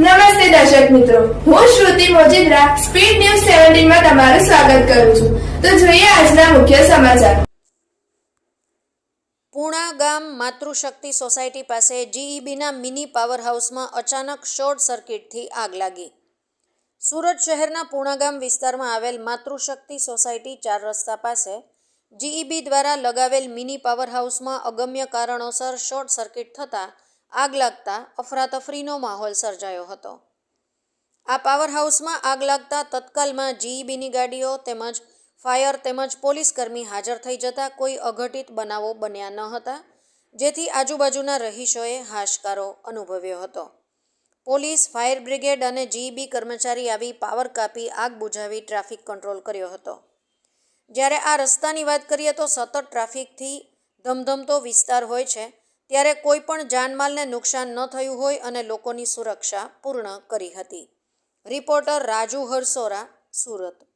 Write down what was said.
નમસ્તે દર્શક મિત્રો. હું શ્રુતિ મોજીદ્રા, સ્પીડ ન્યૂઝ સેવન્ટીનમાં તમારું સ્વાગત કરું છું. તો જોઈએ આજના મુખ્ય સમાચાર. પૂણા ગામ માતૃશક્તિ સોસાયટી પાસે જીઈબીના મિની પાવર હાઉસમાં અચાનક શોર્ટ સર્કિટથી આગ લાગી. સુરત શહેરના પૂણા ગામ વિસ્તારમાં આવેલ માતૃશક્તિ સોસાયટી ચાર રસ્તા પાસે જીઈબી દ્વારા લગાવેલ મિની પાવર હાઉસમાં અગમ્ય કારણોસર શોર્ટ સર્કિટ થતાં આગ લાગતા અફરાતફરીનો માહોલ સર્જાયો હતો. આ પાવર હાઉસમાં આગ લાગતા તત્કાલમાં જીઈબીની ગાડીઓ તેમજ ફાયર તેમજ પોલીસકર્મી હાજર થઈ જતા કોઈ અઘટિત બનાવો બન્યા ન હતા, જેથી આજુબાજુના રહીશોએ હાશકારો અનુભવ્યો હતો. પોલીસ, ફાયર બ્રિગેડ અને જીઈબી કર્મચારી આવી પાવર કાપી આગ બુઝાવી ટ્રાફિક કંટ્રોલ કર્યો હતો. જ્યારે આ રસ્તાની વાત કરીએ તો સતત ટ્રાફિકથી ધમધમતો વિસ્તાર હોય છે ત્યારે કોઈ પણ જાનમાલને નુકસાન ન થયું હોય અને લોકોની સુરક્ષા પૂર્ણ કરી હતી. રિપોર્ટર રાજુ હરસોરા, સુરત.